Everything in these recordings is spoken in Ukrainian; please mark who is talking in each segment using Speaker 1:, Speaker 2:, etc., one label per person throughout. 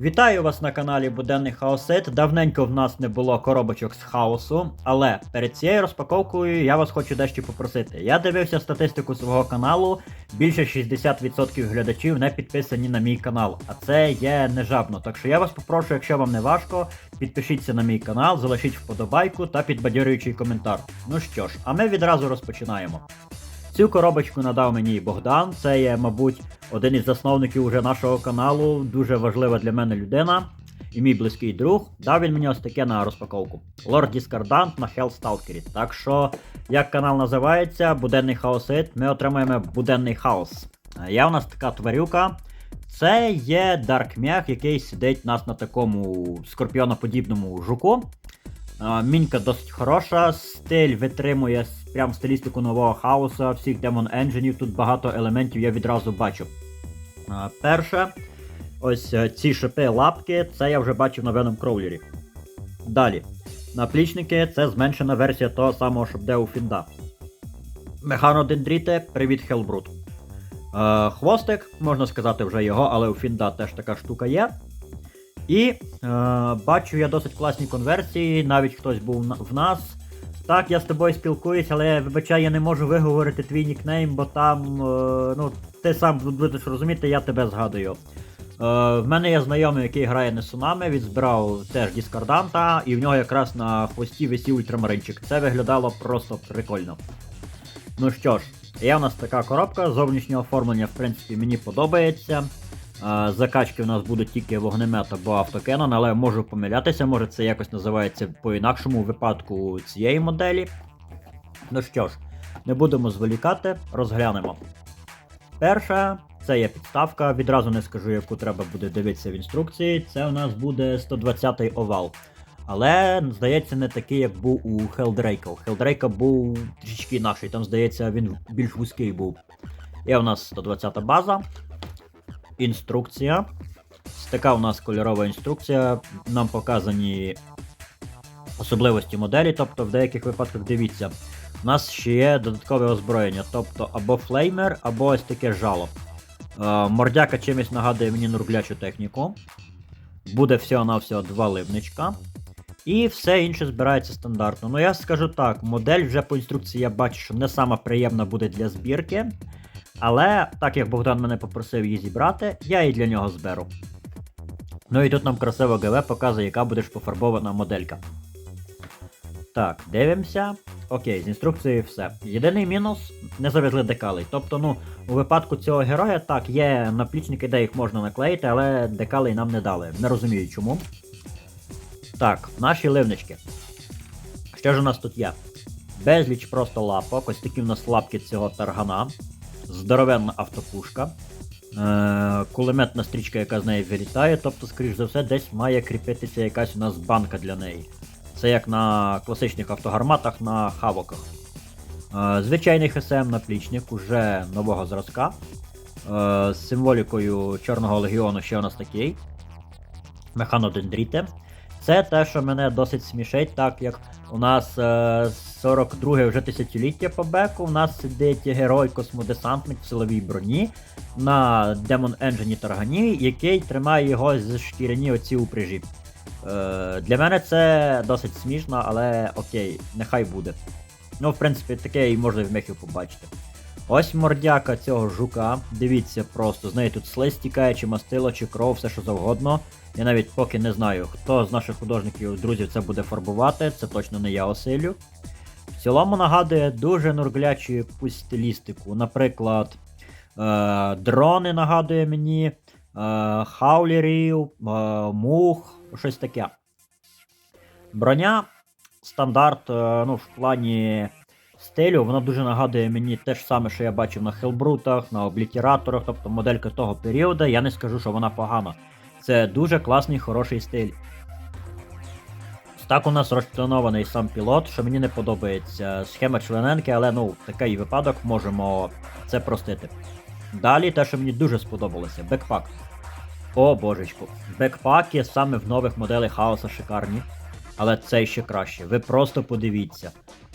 Speaker 1: Вітаю вас на каналі Буденний Хаосит. Давненько в нас не було коробочок з хаосу, але перед цією розпаковкою я вас хочу дещо попросити. Я дивився статистику свого каналу. Більше 60% глядачів не підписані на мій канал, а це є нежабно. Так що я вас попрошу, якщо вам не важко, підпишіться на мій канал, залишіть вподобайку та підбадьорюючий коментар. Ну що ж, а ми відразу розпочинаємо. Цю коробочку надав мені Богдан. Це є, мабуть, один із засновників уже нашого каналу. Дуже важлива для мене людина і мій близький друг. Дав він мені ось таке на розпаковку. Лорд Діскардант на Hellstalker. Так що, як канал називається, Буденний хаосит, ми отримаємо буденний хаос. Є у нас така тварюка. Це є Mech, який сидить у нас на такому скорпіоноподібному жуку. Мінька досить хороша, стиль витримує прям стилістику нового хаоса, всіх демон енджинів, тут багато елементів я відразу бачу. Перше, ось е, ці шипи лапки, це я вже бачив на Venom Кроулері. Далі. Наплічники це зменшена версія того самого, що буде у Фінда. Механодендріти, привіт Хелбрут. Хвостик, можна сказати вже його, але у Фінда теж така штука є. І е, бачу я досить класні конверсії, навіть хтось був в нас. Так, я з тобою спілкуюсь, але вибачай, я не можу виговорити твій нікнейм, бо там, е, ну, ти сам будеш розуміти, я тебе згадую. Е, в мене є знайомий, який грає Несунами, він збирав теж дискорданта, і в нього якраз на хвості висів ультрамаринчик. Це виглядало просто прикольно. Ну що ж, є у нас така коробка, зовнішнє оформлення, в принципі, мені подобається. Закачки у нас будуть тільки вогнемет або автокенон, але можу помилятися, може це якось називається по-інакшому у випадку цієї моделі. Ну що ж, не будемо зволікати, розглянемо. Перша, це є підставка, відразу не скажу, яку треба буде дивитися в інструкції. Це у нас буде 120-й овал. Але, здається, не такий, як був у Хелдрейка. У Хелдрейка був трішки інакший, там, здається, він більш вузький був. Є у нас 120-та база. Інструкція. Така у нас кольорова інструкція. Нам показані особливості моделі, тобто в деяких випадках дивіться. У нас ще є додаткове озброєння, тобто або флеймер, або ось таке жало. Е, мордяка чимось нагадує мені нурглячу техніку. Буде всього-навсього два ливничка. І все інше збирається стандартно. Ну я скажу так, модель вже по інструкції я бачу, що не сама приємна буде для збірки. Але так як Богдан мене попросив її зібрати, я її для нього зберу. Ну і тут нам красиво ГВ показує, яка буде ж пофарбована моделька. Так, дивимося. Окей, з інструкцією все. Єдиний мінус не завезли декалей. Тобто, ну, у випадку цього героя, так, є наплічники, де їх можна наклеїти, але декалей нам не дали. Не розумію чому. Так, наші ливнички. Що ж у нас тут є? Безліч просто лапок. Ось такі в нас лапки цього таргана. Здоровенна автопушка. Е, кулеметна стрічка, яка з неї вилітає, тобто, скоріш за все, десь має кріпитися якась у нас банка для неї. Це як на класичних автогарматах на хавоках. Е, звичайний ХСМ наплічник уже нового зразка. Е, з символікою Чорного легіону ще у нас такий. Механодендріти. Це те, що мене досить смішить, так як у нас 42 вже тисячоліття по беку, у нас сидить герой космодесантник в силовій броні на Демон Енджині Таргані, який тримає його з шкіряні оці упряжі. Е, для мене це досить смішно, але окей, нехай буде. Ну, в принципі, таке і можна в мехів побачити. Ось мордяка цього жука. Дивіться просто, з неї тут слизь тікає, чи мастило, чи кров, все що завгодно. Я навіть поки не знаю, хто з наших художників, друзів, це буде фарбувати, це точно не я осилю. В цілому нагадує дуже нурглячу якусь стилістику. Наприклад, е- дрони нагадує мені, е- хаулерів, е- мух, щось таке. Броня стандарт, е, ну, в плані стилю, вона дуже нагадує мені те ж саме, що я бачив на Хелбрутах, на облітераторах, тобто моделька того періоду. Я не скажу, що вона погана. Це дуже класний, хороший стиль. Так у нас розчленований сам пілот, що мені не подобається. Схема члененки, але ну, такий випадок можемо це простити. Далі те, що мені дуже сподобалося, бекпак. О божечку. Бекпаки саме в нових моделях хаоса шикарні. Але цей ще краще. Ви просто подивіться,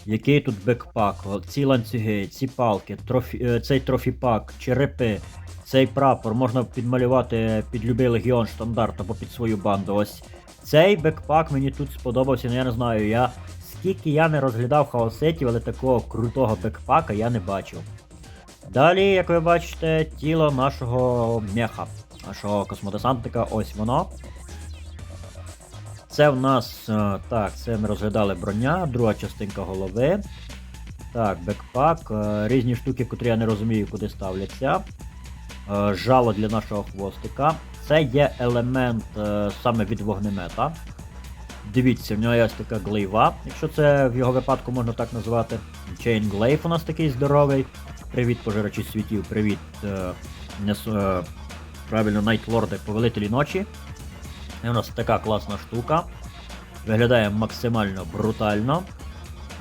Speaker 1: який тут бекпак, ці ланцюги, ці палки, трофі, е, цей трофіпак, черепи. цей прапор можна підмалювати під любий легіон штандарт або під свою банду. Ось цей бекпак мені тут сподобався, ну я не знаю, я скільки я не розглядав хаосетів, але такого крутого бекпака я не бачив. Далі, як ви бачите, тіло нашого меха, нашого космодесантника, ось воно. Це в нас. е, Так, це ми розглядали броня, друга частинка голови. Так, бекпак, е, різні штуки, котрі я не розумію, куди ставляться. Е, Жало для нашого хвостика. Це є елемент е, саме від вогнемета. Дивіться, в нього є така глейва, якщо це в його випадку можна так назвати. Chain Glaive у нас такий здоровий. Привіт, пожирачі світів, привіт. Е, нес- е, правильно, Найтлорди, повелителі ночі. І у нас така класна штука. Виглядає максимально брутально.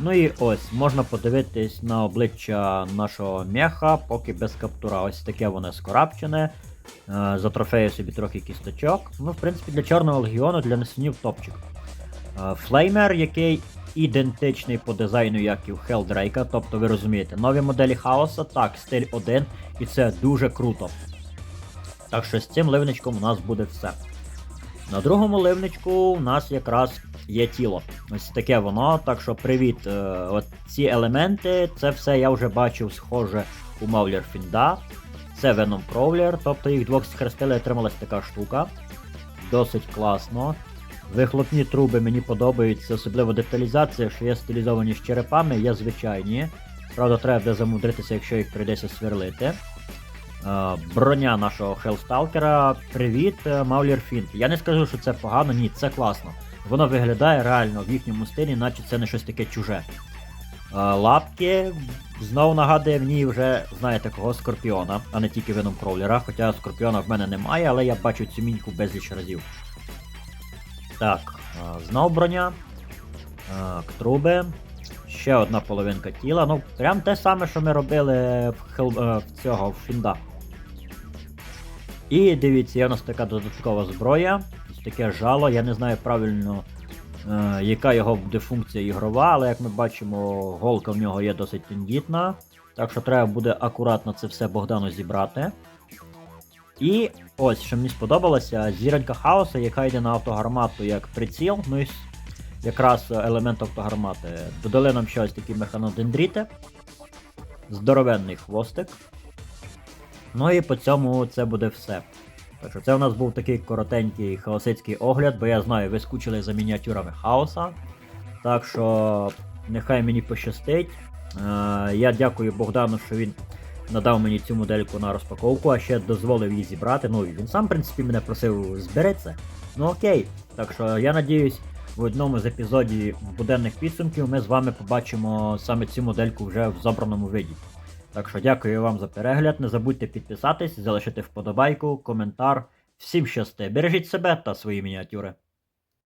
Speaker 1: Ну і ось, можна подивитись на обличчя нашого меха, поки без каптура. Ось таке воно скорапчене. Е, За трофею собі трохи кісточок. Ну, в принципі, для чорного легіону, для несенів топчик. Е, Флеймер, який ідентичний по дизайну, як і в Хелдрейка. Тобто, ви розумієте, нові моделі хаоса, так, стиль 1, і це дуже круто. Так що з цим ливничком у нас буде все. На другому ливничку у нас якраз є тіло. Ось таке воно. Так що привіт. е, От ці елементи, це все я вже бачив схоже у Маулер Фінда. Це Venom Prowler, тобто їх двох схрестили, отрималась така штука. Досить класно. Вихлопні труби мені подобаються, особливо деталізація, що є стилізовані з черепами, є звичайні. Правда, треба буде замудритися, якщо їх прийдеться сверлити. Е, броня нашого Хелсталкера. Привіт, е, Маулір Фінт. Я не скажу, що це погано, ні, це класно. Воно виглядає реально в їхньому стилі, наче це не щось таке чуже. Е, Лапки знову нагадує ній вже, знаєте кого, Скорпіона, а не тільки вином Кроулера, хоча Скорпіона в мене немає, але я бачу цю міньку безліч разів. Так, е, знов броня. Так, труби. Ще одна половинка тіла. Ну, прям те саме, що ми робили в, хел... е, в цього в Фінда. І дивіться, є у нас така додаткова зброя. Таке жало. Я не знаю правильно, яка його буде функція ігрова, але як ми бачимо, голка в нього є досить тендітна. Так що треба буде акуратно це все Богдану зібрати. І ось, що мені сподобалося, зіронька хаоса, яка йде на автогармату як приціл, ну і якраз елемент автогармати. Додали нам ще ось такі механодендріти. Здоровенний хвостик. Ну і по цьому це буде все. Так що це у нас був такий коротенький хаосицький огляд, бо я знаю, ви скучили за мініатюрами хаоса. Так що нехай мені пощастить. Е, я дякую Богдану, що він надав мені цю модельку на розпаковку, а ще дозволив її зібрати. Ну він сам, в принципі, мене просив збери це. Ну окей. Так що я надіюсь, в одному з епізодів буденних підсумків ми з вами побачимо саме цю модельку вже в забраному виді. Так що дякую вам за перегляд. Не забудьте підписатись, залишити вподобайку, коментар. Всім щасти, бережіть себе та свої мініатюри.